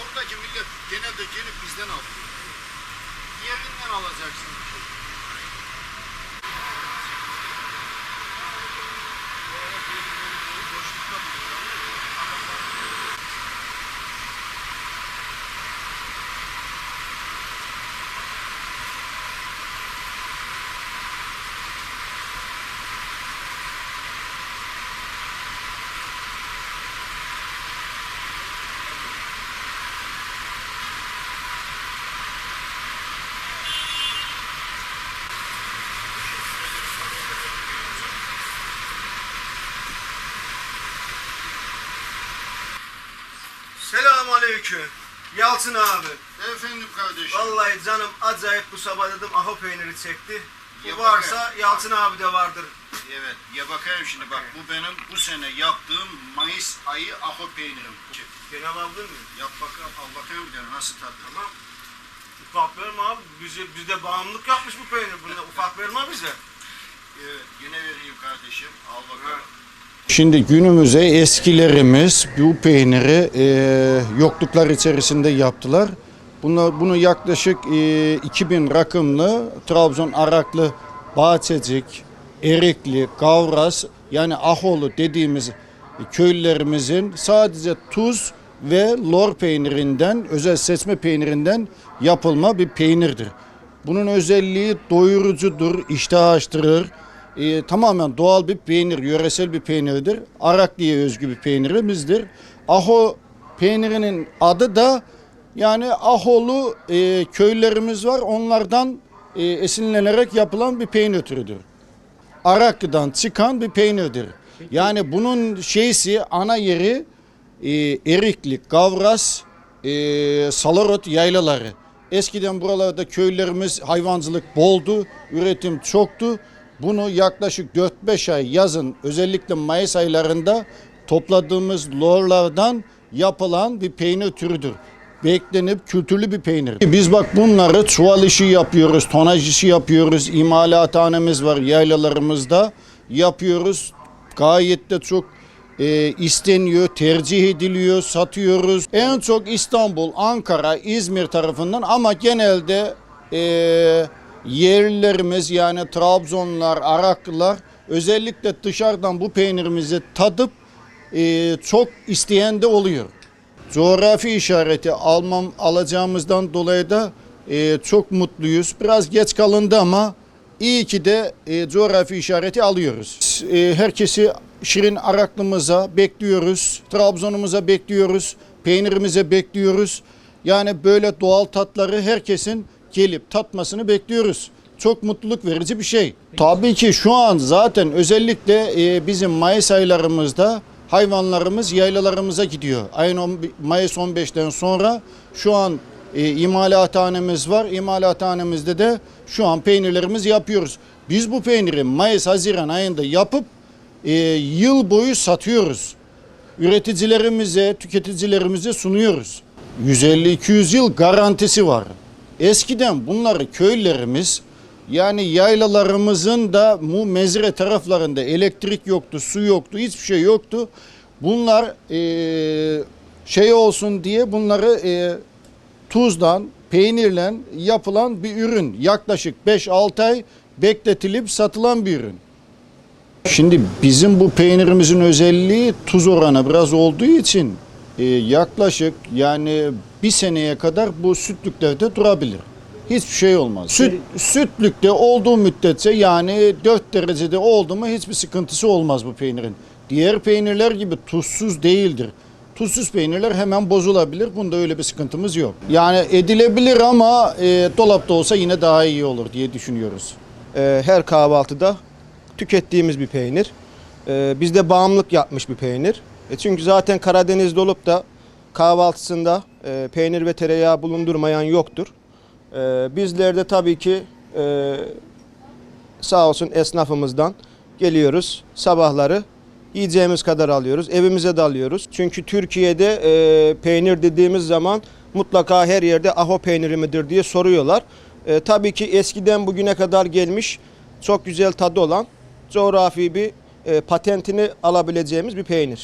oradaki millet genelde gelip bizden alıyor. Diğerinden alacaksın. Selamun aleyküm. Yalçın abi. Efendim kardeşim. Vallahi canım acayip bu sabah dedim aho peyniri çekti. Bu varsa bakayım. Yalçın abi de vardır. Evet. Ya bakayım şimdi bak bu benim bu sene yaptığım Mayıs ayı aho peynirim. Gene aldın mı? Yap bakalım al bakayım bir de nasıl tat. Tamam. Ufak verme abi. Bize, bizde bağımlılık yapmış bu peynir. Bunda ufak verme bize. Evet yine vereyim kardeşim. Al bakalım. Şimdi günümüze eskilerimiz bu peyniri e, yokluklar içerisinde yaptılar. Bunu, bunu yaklaşık e, 2000 rakımlı Trabzon Araklı, Bahçecik, Erikli, Gavras yani Aholu dediğimiz köylülerimizin sadece tuz ve lor peynirinden, özel seçme peynirinden yapılma bir peynirdir. Bunun özelliği doyurucudur, iştah açtırır. Ee, tamamen doğal bir peynir, yöresel bir peynirdir. Arakli'ye özgü bir peynirimizdir. Aho peynirinin adı da yani Aholu e, köylerimiz var. Onlardan e, esinlenerek yapılan bir peynir türüdür. Araklı'dan çıkan bir peynirdir. Yani bunun şeysi ana yeri e, Erikli, Gavras, e, Salarot yaylaları. Eskiden buralarda köylerimiz hayvancılık boldu, üretim çoktu. Bunu yaklaşık 4-5 ay yazın özellikle Mayıs aylarında topladığımız lorlardan yapılan bir peynir türüdür. Beklenip kültürlü bir peynir. Biz bak bunları çuval işi yapıyoruz, tonaj işi yapıyoruz, imalathanemiz var yaylalarımızda yapıyoruz. Gayet de çok e, isteniyor, tercih ediliyor, satıyoruz. En çok İstanbul, Ankara, İzmir tarafından ama genelde e, yerlilerimiz yani Trabzonlar, Araklılar özellikle dışarıdan bu peynirimizi tadıp e, çok isteyen de oluyor. Coğrafi işareti almam alacağımızdan dolayı da e, çok mutluyuz. Biraz geç kalındı ama iyi ki de e, coğrafi işareti alıyoruz. E, herkesi Şirin Araklımıza bekliyoruz. Trabzonumuza bekliyoruz. Peynirimize bekliyoruz. Yani böyle doğal tatları herkesin gelip tatmasını bekliyoruz. Çok mutluluk verici bir şey. Tabii ki şu an zaten özellikle e, bizim Mayıs aylarımızda hayvanlarımız yaylalarımıza gidiyor. Ayın 10 Mayıs 15'ten sonra şu an e, imalathanemiz var. İmalathanemizde de şu an peynirlerimizi yapıyoruz. Biz bu peyniri Mayıs Haziran ayında yapıp e, yıl boyu satıyoruz. Üreticilerimize, tüketicilerimize sunuyoruz. 150-200 yıl garantisi var. Eskiden bunları köylerimiz yani yaylalarımızın da bu mezre taraflarında elektrik yoktu, su yoktu, hiçbir şey yoktu. Bunlar eee, şey olsun diye bunları eee, tuzdan, peynirle yapılan bir ürün. Yaklaşık 5-6 ay bekletilip satılan bir ürün. Şimdi bizim bu peynirimizin özelliği tuz oranı biraz olduğu için e, yaklaşık yani bir seneye kadar bu sütlüklerde durabilir. Hiçbir şey olmaz. Süt, sütlükte olduğu müddetçe yani 4 derecede oldu mu hiçbir sıkıntısı olmaz bu peynirin. Diğer peynirler gibi tuzsuz değildir. Tuzsuz peynirler hemen bozulabilir. Bunda öyle bir sıkıntımız yok. Yani edilebilir ama e, dolapta olsa yine daha iyi olur diye düşünüyoruz. Ee, her kahvaltıda tükettiğimiz bir peynir. Ee, bizde bağımlılık yapmış bir peynir. E çünkü zaten Karadeniz'de olup da kahvaltısında e, peynir ve tereyağı bulundurmayan yoktur. Ee, bizler de tabii ki e, sağ olsun esnafımızdan geliyoruz sabahları yiyeceğimiz kadar alıyoruz. Evimize de alıyoruz. Çünkü Türkiye'de e, peynir dediğimiz zaman mutlaka her yerde aho peyniri midir diye soruyorlar. E, tabii ki eskiden bugüne kadar gelmiş çok güzel tadı olan coğrafi bir e, patentini alabileceğimiz bir peynir.